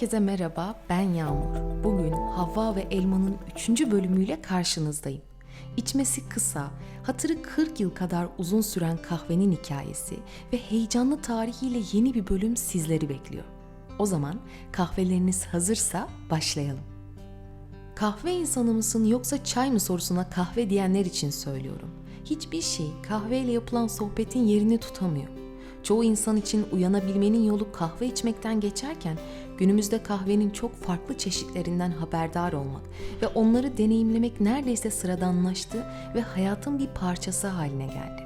Herkese merhaba, ben Yağmur. Bugün Havva ve Elma'nın 3. bölümüyle karşınızdayım. İçmesi kısa, hatırı 40 yıl kadar uzun süren kahvenin hikayesi ve heyecanlı tarihiyle yeni bir bölüm sizleri bekliyor. O zaman kahveleriniz hazırsa başlayalım. Kahve insanı mısın yoksa çay mı sorusuna kahve diyenler için söylüyorum. Hiçbir şey kahveyle yapılan sohbetin yerini tutamıyor. Çoğu insan için uyanabilmenin yolu kahve içmekten geçerken günümüzde kahvenin çok farklı çeşitlerinden haberdar olmak ve onları deneyimlemek neredeyse sıradanlaştı ve hayatın bir parçası haline geldi.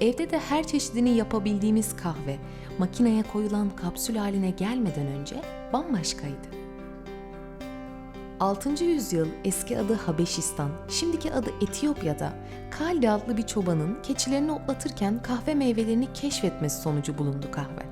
Evde de her çeşidini yapabildiğimiz kahve makineye koyulan kapsül haline gelmeden önce bambaşkaydı. 6. yüzyıl eski adı Habeşistan, şimdiki adı Etiyopya'da Kaldi adlı bir çobanın keçilerini otlatırken kahve meyvelerini keşfetmesi sonucu bulundu kahve.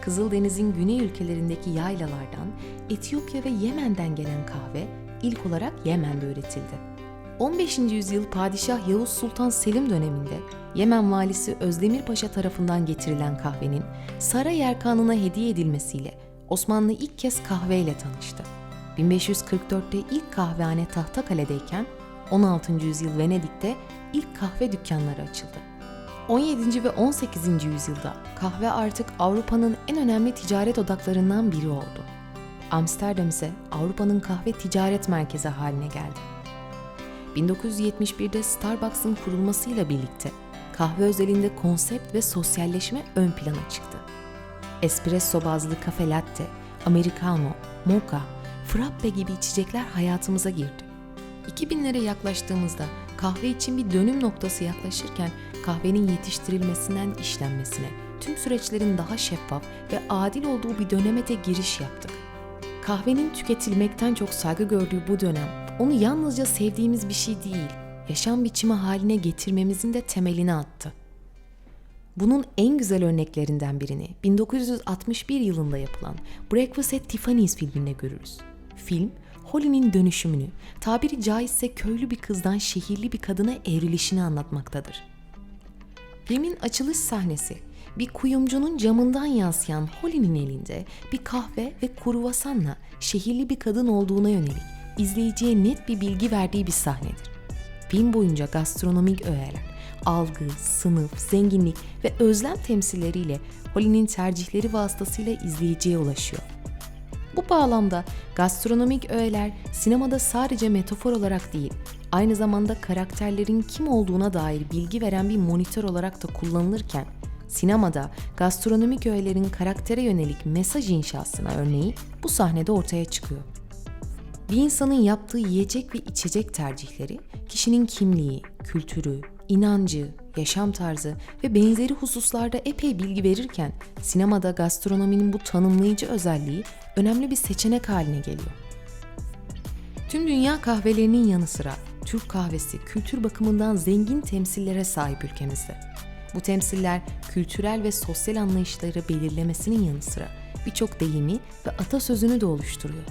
Kızıldeniz'in güney ülkelerindeki yaylalardan Etiyopya ve Yemen'den gelen kahve ilk olarak Yemen'de üretildi. 15. yüzyıl Padişah Yavuz Sultan Selim döneminde Yemen valisi Özdemir Paşa tarafından getirilen kahvenin saray erkanına hediye edilmesiyle Osmanlı ilk kez kahveyle tanıştı. 1544'te ilk kahvehane Tahtakale'deyken 16. yüzyıl Venedik'te ilk kahve dükkanları açıldı. 17. ve 18. yüzyılda kahve artık Avrupa'nın en önemli ticaret odaklarından biri oldu. Amsterdam ise Avrupa'nın kahve ticaret merkezi haline geldi. 1971'de Starbucks'ın kurulmasıyla birlikte kahve özelinde konsept ve sosyalleşme ön plana çıktı. Espresso bazlı kafe latte, americano, mocha, frappe gibi içecekler hayatımıza girdi. 2000'lere yaklaştığımızda kahve için bir dönüm noktası yaklaşırken kahvenin yetiştirilmesinden işlenmesine, tüm süreçlerin daha şeffaf ve adil olduğu bir döneme de giriş yaptık. Kahvenin tüketilmekten çok saygı gördüğü bu dönem, onu yalnızca sevdiğimiz bir şey değil, yaşam biçimi haline getirmemizin de temelini attı. Bunun en güzel örneklerinden birini 1961 yılında yapılan Breakfast at Tiffany's filminde görürüz. Film, Holly'nin dönüşümünü, tabiri caizse köylü bir kızdan şehirli bir kadına evrilişini anlatmaktadır. Filmin açılış sahnesi, bir kuyumcunun camından yansıyan Holly'nin elinde bir kahve ve kruvasanla şehirli bir kadın olduğuna yönelik izleyiciye net bir bilgi verdiği bir sahnedir. Film boyunca gastronomik öğeler, algı, sınıf, zenginlik ve özlem temsilleriyle Holly'nin tercihleri vasıtasıyla izleyiciye ulaşıyor. Bu bağlamda gastronomik öğeler sinemada sadece metafor olarak değil, aynı zamanda karakterlerin kim olduğuna dair bilgi veren bir monitör olarak da kullanılırken, sinemada gastronomik öğelerin karaktere yönelik mesaj inşasına örneği bu sahnede ortaya çıkıyor. Bir insanın yaptığı yiyecek ve içecek tercihleri, kişinin kimliği, kültürü, inancı, yaşam tarzı ve benzeri hususlarda epey bilgi verirken sinemada gastronominin bu tanımlayıcı özelliği önemli bir seçenek haline geliyor. Tüm dünya kahvelerinin yanı sıra Türk kahvesi kültür bakımından zengin temsillere sahip ülkemizde. Bu temsiller kültürel ve sosyal anlayışları belirlemesinin yanı sıra birçok deyimi ve atasözünü de oluşturuyor.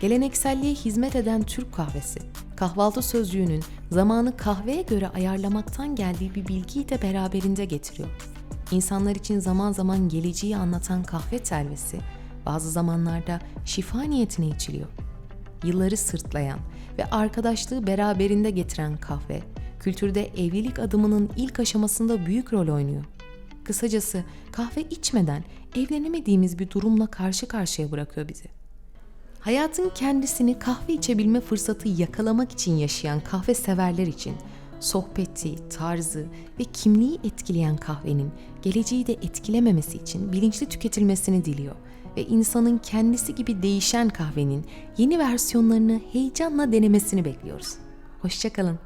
Gelenekselliğe hizmet eden Türk kahvesi, kahvaltı sözcüğünün zamanı kahveye göre ayarlamaktan geldiği bir bilgiyi de beraberinde getiriyor. İnsanlar için zaman zaman geleceği anlatan kahve telvesi, bazı zamanlarda şifa niyetine içiliyor. Yılları sırtlayan ve arkadaşlığı beraberinde getiren kahve, kültürde evlilik adımının ilk aşamasında büyük rol oynuyor. Kısacası kahve içmeden evlenemediğimiz bir durumla karşı karşıya bırakıyor bizi. Hayatın kendisini kahve içebilme fırsatı yakalamak için yaşayan kahve severler için sohbeti, tarzı ve kimliği etkileyen kahvenin geleceği de etkilememesi için bilinçli tüketilmesini diliyor ve insanın kendisi gibi değişen kahvenin yeni versiyonlarını heyecanla denemesini bekliyoruz. Hoşçakalın.